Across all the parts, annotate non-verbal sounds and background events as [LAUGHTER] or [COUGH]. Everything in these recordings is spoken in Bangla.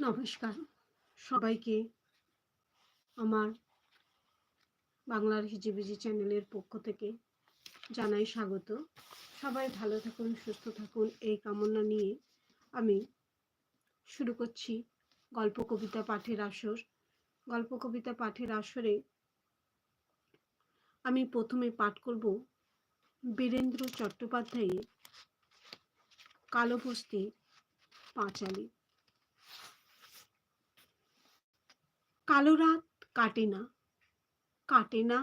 নমস্কার। সবাইকে আমার বাংলার হিজিবিজি চ্যানেলের পক্ষ থেকে জানাই স্বাগত। সবাই ভালো থাকুন, সুস্থ থাকুন, এই কামনা নিয়ে আমি শুরু করছি গল্প কবিতা পাঠের আসর। গল্প কবিতা পাঠের আসরে আমি প্রথমে পাঠ করব বীরেন্দ্র চট্টোপাধ্যায়ের কালো বস্তি পাঁচালী। কালো রাত কাটে না। কাটে না।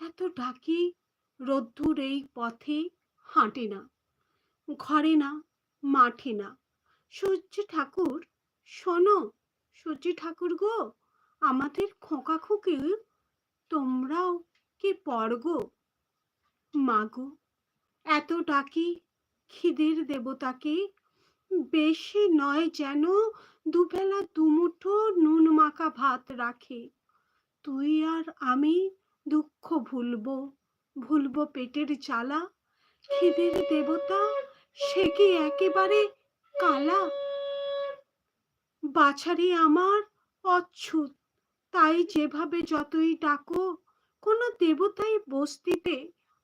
এত ডাকি রোদ্দুর এই পথে হাঁটে না। ঘরে না, মাঠে না। সূর্য ঠাকুর, শোনো, সূর্য ঠাকুর গো, আমাদের খোকা খুকি তোমরাও কি পড়গো মাগো এত ডাকি খিদের দেবতাকে বেশি নয় যেন দুবেলা দুমুঠো নুন মাখা ভাত রাখে। তুই আর আমি দুঃখ ভুলবো ভুলবো পেটের জ্বালা, খিদের দেবতা, সে কি একেবারে কালা? বাছারি আমার অচ্ছুত, তাই যেভাবে যতই ডাকো, কোনো দেবতাই বস্তিতে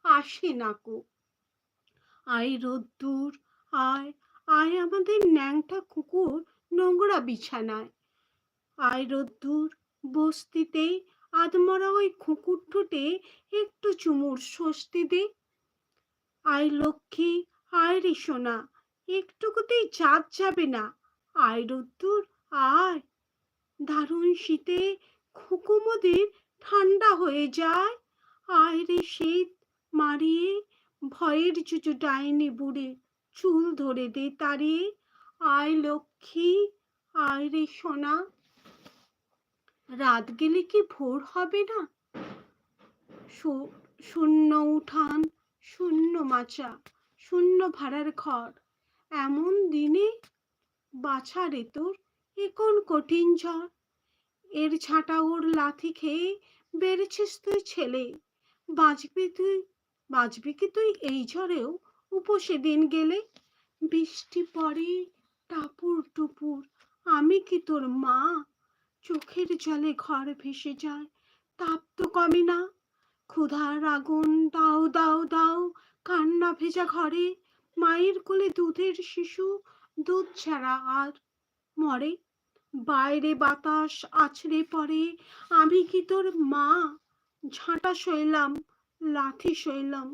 আসে নাকো আয় রোদ্দুর, আয় আয় আমাদের ন্যাংটা কুকুর নোংরা বিছানায়। আয় রোদ্দুর, বস্তিতে আদমরা ওই কুকুর ঠোঁটে একটু চুমুর স্বস্তি দে। আয় লক্ষ্মী, আয় রে সোনা একটুকুতেই জাত যাবে না। আয় রোদ্দুর, আয়। দারুণ শীতে খুকুমদের ঠান্ডা হয়ে যায়। আয় রে শীত, মারিয়ে ভয়ের চুচু ডাইনি বুড়ে চুল ধরে দে তারে। আয় লক্ষ্মী, আয় রে সোনা। রাত গেলে কি ভোর হবে না? শূন্য উঠান, শূন্য মাচা, শূন্য ভাড়ার ঘর। এমন দিনে বাছা রে তোর এখন কঠিন ঝড়? এর ছাটা ওর লাথি খেয়ে বেড়েছিস তুই ছেলে। বাঁচবি তুই, বাঁচবি কি তুই এই ঝড়েও? উপসে দিন গেলে বৃষ্টি পড়ে টাপুর টুপুর। আমি কি তোর মা? চোখের জলে ঘর ভেসে যায়, তাপ তো কমে না। ক্ষুধার আগুন দাও দাও দাও, কান্না ভেজা ঘরে, মায়ের কোলে দুধের শিশু, দুধ ছাড়া আর মরে। বাইরে বাতাস আছড়ে পড়ে, আমি কি তোর মা? ঝাঁটা সইলাম, লাথি সইলাম,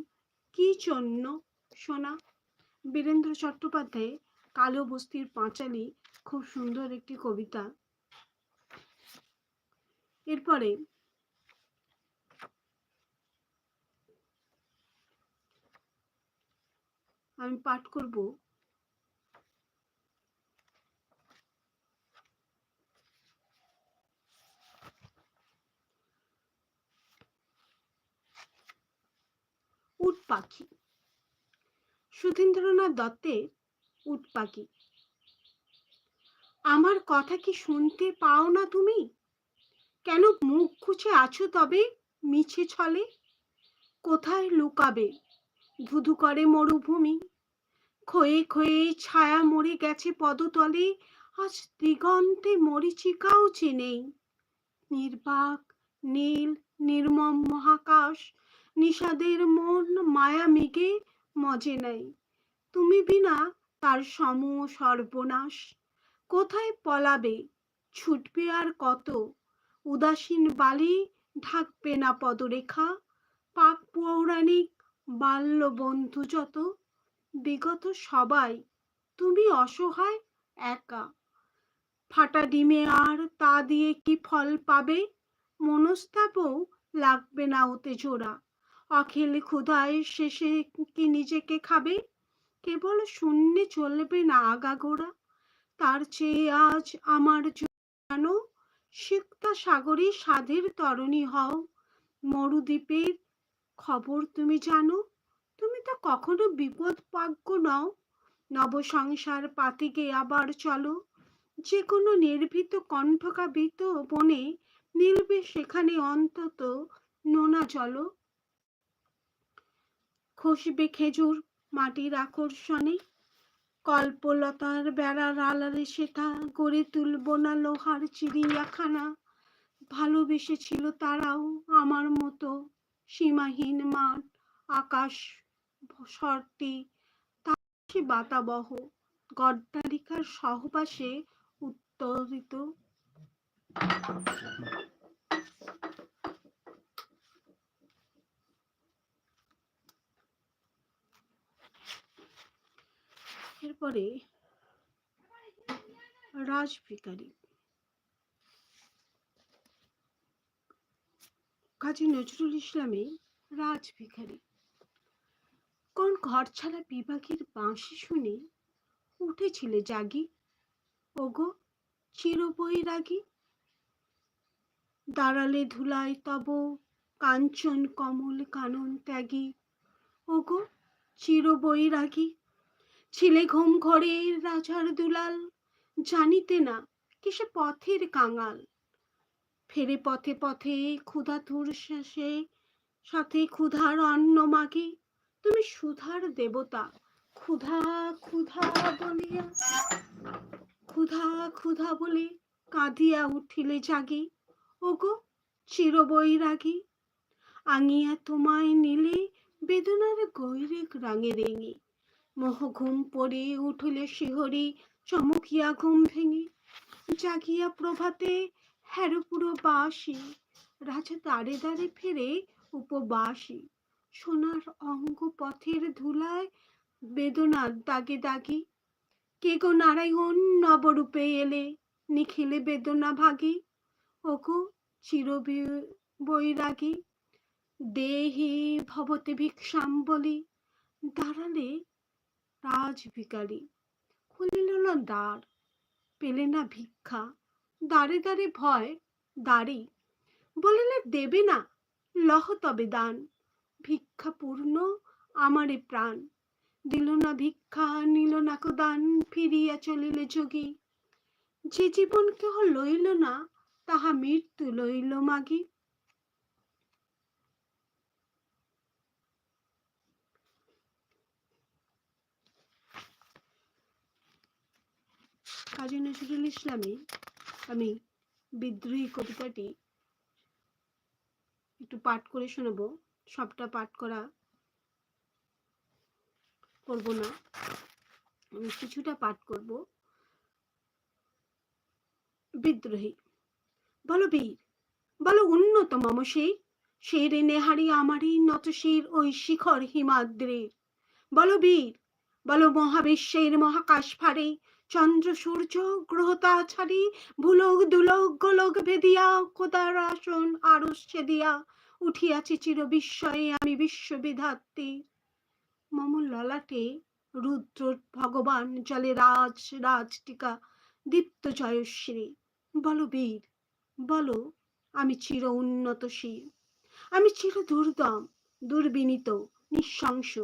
কি জন্য? সোনা। বীরেন্দ্র চট্টোপাধ্যায় কালো বস্তির পাঁচালী, খুব সুন্দর একটি কবিতা। এরপরে আমি পাঠ করব। উট পাখি। সুধীন্দ্রনাথ দত্তের উট পাখি আমার কথা কি শুনতে পাও না তুমি? কেন মুখ খুঁজে আছো তবে মিছে ছলে? কোথায় লুকাবে? ধুধু করে মরুভূমি। ক্ষয়ে ক্ষয়ে ছায়া মরে গেছে পদতলে। আজ দিগন্তে মরিচিকাও চেনেই। নির্বাক, নীল, নির্মম মহাকাশ। নিষাদের মন মায়া মেঘে মজে নেই। তুমি বিনা তার সম সর্বনাশ। কোথায় পলাবে? ছুটবে আর কত? উদাসীন বালি ঢাকবে না পদরেখা। পাক পৌরাণিক বাল্য বন্ধু যত। বিগত সবাই তুমি অসহায় একা। ফাটা ডিমে আর তা দিয়ে কি ফল পাবে? মনস্তাপও লাগবে না ওতে জোড়া। অখিল ক্ষুধায় শেষে কি নিজেকে খাবে? কেবল শূন্যে চলবে না আগাগোড়া তার চেয়ে আজ আমার জানো সিক্তা সাগরে সাধের তরণী হও। মরুদ্বীপের খবর তুমি জানো? তুমি তো কখনো বিপদ পাগ্য নও। নব নবসংসার পাতিকে আবার চলো। যে কোনো নির্ভীত কণ্ঠকাবিত বনে নিলবে সেখানে অন্তত নোনা চলো খসবে খেজুর, মাটির আকর্ষণে কল্পলতার বেড়ার আলারে সেটা গড়ে তুলব না লোহার চিড়িয়াখানা। ভালোবেসেছিল তারাও আমার মতো সীমাহীন মাঠ আকাশ শর্তে সে বাতাবহ। গড্ডালিকার সহবাসে উত্তরিত এরপরে রাজভিকারী। কাজী নজরুল ইসলামে রাজভিখারি কোন ঘর ছাড়া বিভাগের বাঁশি শুনে উঠেছিলে জাগি? ওগো, চিরবৈরাগী। দাঁড়ালে ধুলায় তব, কাঞ্চন কমল কানন ত্যাগী। ওগো, চিরবৈরাগী। ছিলে ঘুম ঘরের রাজার দুলাল, জানিতে না কিসে পথের কাঙাল। ফেরে পথে পথে ক্ষুধাতুর শেষে, সাথে ক্ষুধার অন্ন মাগে। তুমি সুধার দেবতা, ক্ষুধা ক্ষুধা বলিয়া, ক্ষুধা ক্ষুধা বলে কাঁদিয়া উঠিলে জাগি। ওগো, চিরবৈরাগী, আঙিয়া তোমায় নিলে বেদনার গৈরেক রাঙে রেঙে। মোহ ঘুম পড়ে উঠলে শিহরি চমকিয়া ঘুম ভেঙে জাগিয়া প্রভাতে হ্যারো পুরো বাসি, রাজা দাঁড়ে দাঁড়ে ফেরে উপবাসী, সোনার অঙ্গ পথের ধুলায় বেদনার দাগে দাগি, কে গো নারায়ণ নবরূপে এলে নিখিলে বেদনা ভাগি, ওগো চির বৈরাগী, দেহি ভবতে ভিক্ষাম বলি, দাঁড়ালে রাজ ভিকারি খুলিল না দ্বার, পেলে না ভিক্ষা দাঁড়ে দাঁড়ে ভয় দাঁড়ি বলিলে, দেবে না, লহ তবে দান, ভিক্ষা পূর্ণ আমারে প্রাণ। দিল না ভিক্ষা, নিল না দান, ফিরিয়া চলিলে যোগী। যে জীবন কেহ লইল না, তাহা মৃত্যু লইল মাগি। কাজী নজরুল ইসলামী। আমি বিদ্রোহী কবিতাটি একটু পাঠ করে শোনাবো। সবটা পাঠ করা করব না। আমি কিছুটা পাঠ করব। বিদ্রোহী। বলো বীর, বলো উন্নত মম সেই সেই রে নেহারি আমারই নতশির ওই শিখর হিমাদ্রের। বলো বীর, বলো মহাবিশ্বের মহাকাশ ফারে চন্দ্র, সূর্য গ্রহতা ছাড়ি ভুলোক, দুলোক, গোলক ভেদিয়া কোদার আসন আরস ছেদিয়া। উঠিয়াছি চির বিস্ময়ে আমি বিশ্ববিধাত্রী। মম ললাটে রুদ্র ভগবান জলে রাজ রাজ টিকা দীপ্ত জয়শ্রী। বলো বীর, বলো আমি চির উন্নত শির। আমি চির দুর্দম, দুর্বিনীত, নিঃশংস।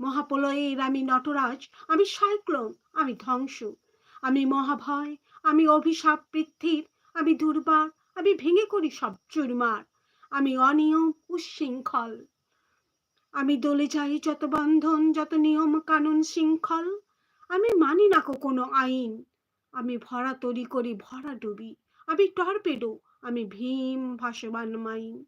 মহাপলয়ের আমি নটরাজ, আমি সাইক্লোন, আমি ধ্বংস। আমি মহাভয়, আমি অভিশাপ পৃথিবীর, আমি দুর্বার, আমি ভেঙে করি সব চুরমার, আমি অনিয়ম উশৃঙ্খল। আমি দলে যাই যত বন্ধন, যত নিয়ম কানুন শৃঙ্খল, আমি মানি না কোনো আইন। আমি ভরা তরি করি ভরা ডুবি, আমি টর্পেডো, আমি ভীম ভাসবান মাইন।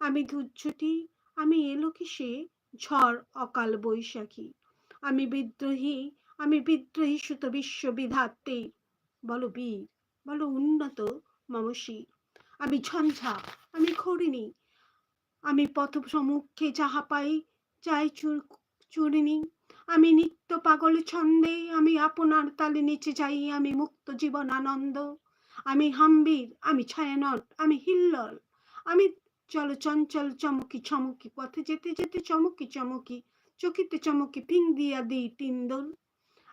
আমি ধুজ্জটি আমি এলো কি সে ঝড় অকাল বৈশাখী। আমি বিদ্রোহী আমি বিদ্রোহী সুত বিশ্ব বিশ্ববিধাত্রী। বলো বীর, বলো উন্নত মমসী, আমি ঝঞ্ঝা, আমি খড়িনি আমি পথ সম্মুখে যাহা পাই চাই চুর চুরিনি আমি নিত্য পাগল ছন্দে, আমি আপনার তালে নিচে যাই, আমি মুক্ত জীবন আনন্দ, আমি হাম্বির, আমি ছায়ানট, আমি হিল্লল, আমি চল চঞ্চল চমকি চমকি, পথে যেতে যেতে চমকি চমকি, চকিতে চমকি ফিং দিয়া দিই তিনদোল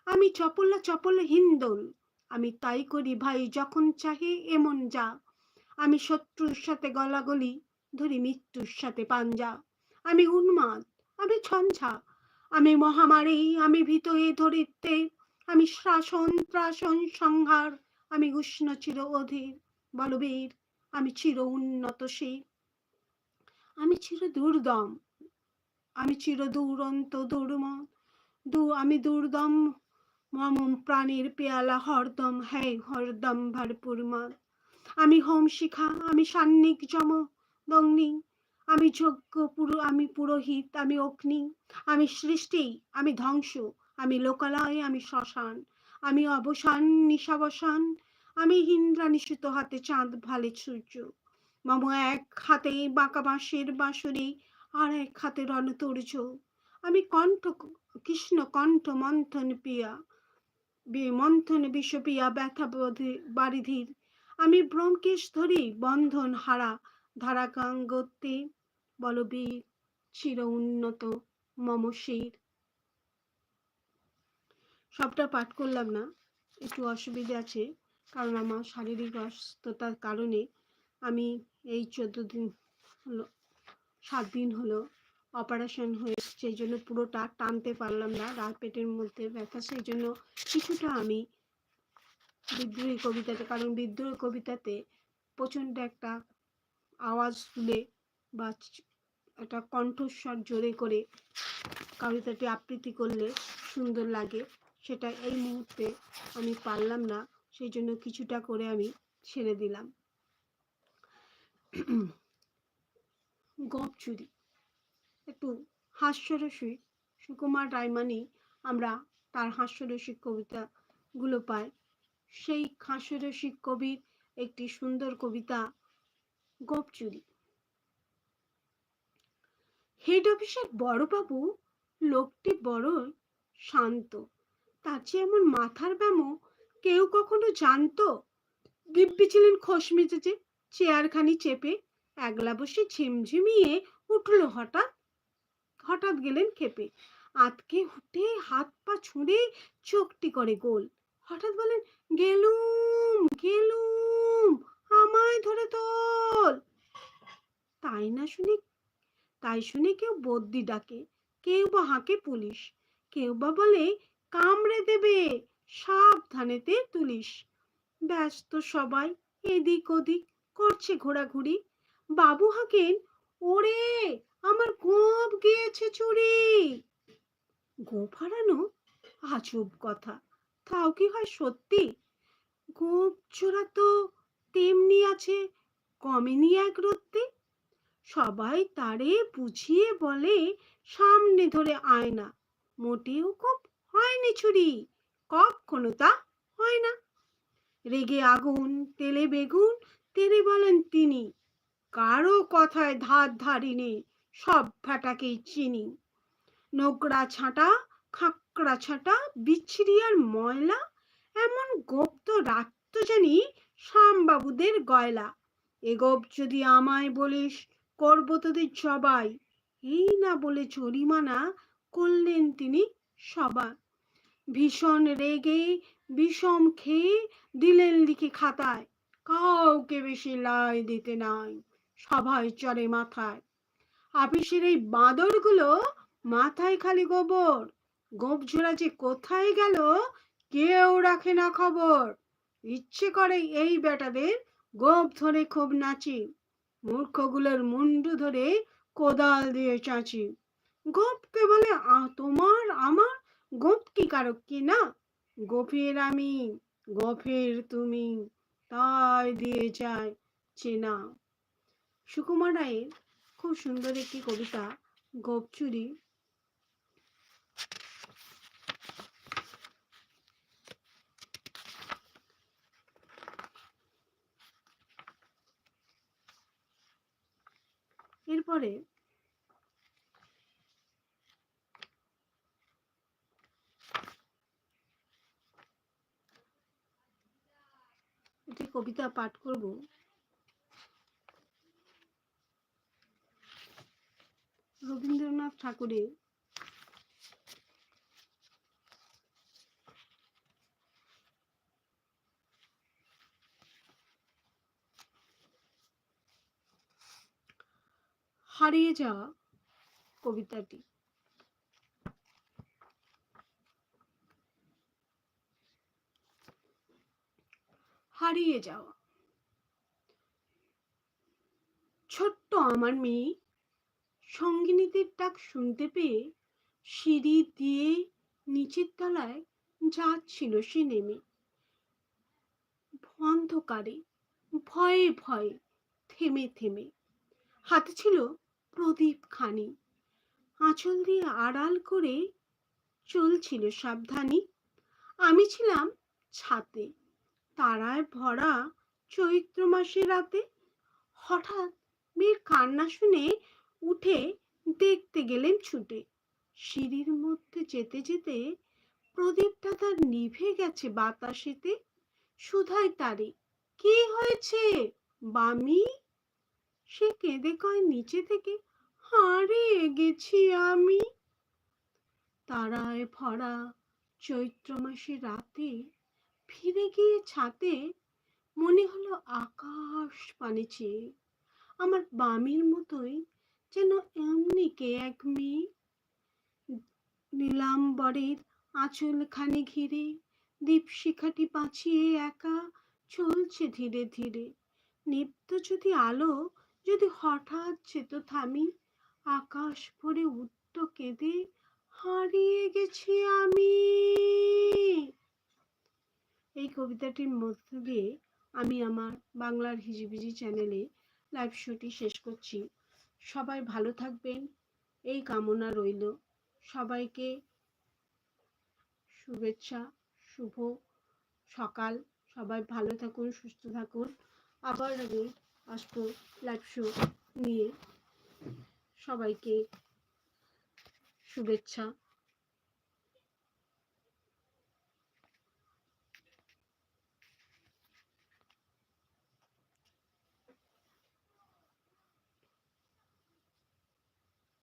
আমি চপলা চপল হিন্দোল। আমি তাই করি ভাই যখন চাহে এমন যা। আমি শত্রুর সাথে গলাগলি, ধরি মৃত্যুর সাথে পাঞ্জা। আমি উন্মাদ, আমি ছঞ্ছা আমি মহামারী, আমি ভিতরে ধরিতে আমি শাসন ত্রাসন সংহার। আমি উষ্ণ চির অধীর। বলবীর, আমি চির উন্নত শির। আমি চির দুর্দম আমি চির দুরন্ত দুর্ম দু, আমি দুর্দম মম প্রাণীর পেয়ালা হরদম হ্যাঁ হরদম ভরপুর মা। আমি হোম শিখা, আমি সান্নিক যম, দগ্নি। আমি যজ্ঞ পুরো, আমি পুরোহিত, আমি অগ্নি। আমি সৃষ্টি, আমি ধ্বংস। আমি লোকালয়, আমি শ্মশান। আমি অবসান, নিশাবসান। আমি হিন্দ্রা নিশুত হাতে চাঁদ, ভালে সূর্য। মম এক হাতে বাঁকা বাঁশের বাঁশুরি, আর এক হাতে রণতর্য আমি কণ্ঠ, কৃষ্ণ কণ্ঠ মন্থন পিয়া। মন্থন বিষপিয়া ব্যথা বারিধির। আমি ব্রহ্মকেশ ধরি বন্ধন হারা ধারাকাঙ্গতে বলবীর চির উন্নত মমশির সবটা পাঠ করলাম না, একটু অসুবিধা আছে, কারণ আমার শারীরিক অসুস্থতার কারণে আমি এই চোদ্দ দিন হলো, সাত দিন হলো অপারেশন হয়ে সেই জন্য পুরোটা টানতে পারলাম না, রাত পেটের মধ্যে ব্যথা, সেই জন্য কিছুটা আমি বিদ্রোহী কবিতাতে, কারণ বিদ্রোহী কবিতাতে প্রচণ্ড একটা আওয়াজ তুলে বা একটা কণ্ঠস্বর জোরে করে কবিতাটি আবৃত্তি করলে সুন্দর লাগে। সেটা এই মুহূর্তে আমি পারলাম না, সেই জন্য কিছুটা করে আমি ছেড়ে দিলাম। [CLEARS THROAT] গপ চুরি। একটু হাস্যরসিক সুকুমার রায়মানি আমরা তার হাস্যরসিক কবিতাগুলো পাই। সেই হাস্যরসিক কবির একটি সুন্দর কবিতা, গোপচুরি। হেড অফিসের বড়বাবু লোকটি বড় শান্ত। তার চেয়ে এমন মাথার ব্যামো কেউ কখনো জানতো? দিব্যি ছিলেন খোশ মেজেছে চেয়ারখানি চেপে একলা বসে ঝিমঝিমিয়ে উঠল হঠাৎ। হঠাৎ গেলেন খেপে। আতকে উঠে হাত পা ছুঁড়ে চোখটি করে গোল। হঠাৎ বলেন, গেলুম গেলুম, আমায় ধরে তোল। তাই না শুনে, তাই শুনে কেউ বদ্যি ডাকে, কেউ বা হাঁকে পুলিশ, কেউ বা বলে, কামড়ে দেবে, সাবধানেতে তুলিস। ব্যস্ত সবাই, এদিক ওদিক, করছে ঘোরাঘুরি। বাবু হাঁকেন, ওরে আমার গোপ গিয়েছে চুরি। গোপ হারানো আজব কথা, তাও কি হয় সত্যি? গোপ চোরা তো তেমনি আছে, কমেনি এক রত্তি। সবাই তারে বুঝিয়ে বলে, সামনে ধরে আয়না, মোটেও গোপ হয়নি চুরি, কখনো তা হয় না। রেগে আগুন, তেলে বেগুন, তেরে বলেন তিনি, কারও কথায় ধার ধারিনি সব ফাটাকেই চিনি। নোকরা ছাঁটা, খাকড়া ছাঁটা, বিচ্ছিরি আর ময়লা, এমন গোপ তো রাখতো জানি শ্যামবাবুদের গয়লা। এ গোপ যদি আমায় বলিস, করব তোদের সবাই এই না বলে জরিমানা করলেন তিনি সবার। ভীষণ রেগে বিষম খেয়ে দিলেন লিখে খাতায়, কাউকে বেশি লাই দিতে নাই সবাই চড়ে মাথায়। আপিসের এই বাঁদরগুলো মাথায় খালি গোবর। গোপ ঝোড়া যে কোথায় গেল কেউ রাখে না খবর। ইচ্ছে করে এই বেটাদের গোপ ধরে খুব নাচি। মূর্খগুলোর মুন্ডু ধরে কোদাল দিয়ে চাঁচি। গোপকে বলে তোমার, আমার? গোপ কি কারক কি না? গোফের আমি গোফের তুমি। তাই দিয়ে যায় চেনা। সুকুমার রায়ের খুব সুন্দর একটি কবিতা গোপচুরি। এরপরে একটি কবিতা পাঠ করব রবীন্দ্রনাথ ঠাকুরের হারিয়ে যাওয়া কবিতাটি। হারিয়ে যাওয়া। ছোট্ট আমার মেয়ে সঙ্গিনীদের ডাক শুনতে পেয়ে সিঁড়ি দিয়ে নিচের তলায় যাচ্ছিল সে নেমে। অন্ধকারে, ভয়ে ভয়ে, থেমে থেমে। হাতে ছিল প্রদীপ খানি। আঁচল দিয়ে আড়াল করে চলছিল সাবধানী। আমি ছিলাম ছাতে। তারায় ভরা চৈত্র মাসের রাতে হঠাৎ মেয়ের কান্না শুনে উঠে দেখতে গেলেন ছুটে। সিঁড়ির মধ্যে যেতে যেতে প্রদীপটা তার নিভে গেছে বাতাসেতে। সুধাই তারে, কি হয়েছে? বামি? সে কেঁদে কয়, নিচে থেকে হারিয়ে গেছি আমি। তারায় ভরা চৈত্র মাসের রাতে ফিরে গিয়ে ছাতে মনে হলো আকাশ পানে চেয়ে আমার বামির মতোই যেন এমনি কে এক মেয়ে? নীলাম্বরের আঁচলখানি ঘিরে দীপশিখাটি পাঁচিয়ে একা চলছে ধীরে ধীরে। নিত্য যদি আলো, যদি হঠাৎ যেত থামি, আকাশ ভরে উত্ত কেঁদে, হারিয়ে গেছি আমি। এই কবিতাটির মধ্য দিয়ে আমি আমার বাংলার হিজিবিজি চ্যানেলে লাইভ শোটি শেষ করছি। সবাই ভালো থাকবেন। এই কামনা রইল। সবাইকে শুভেচ্ছা, শুভ সকাল। সবাই ভালো থাকুন, সুস্থ থাকুন। আবার আমি আসব লাইভ শো নিয়ে। সবাইকে শুভেচ্ছা।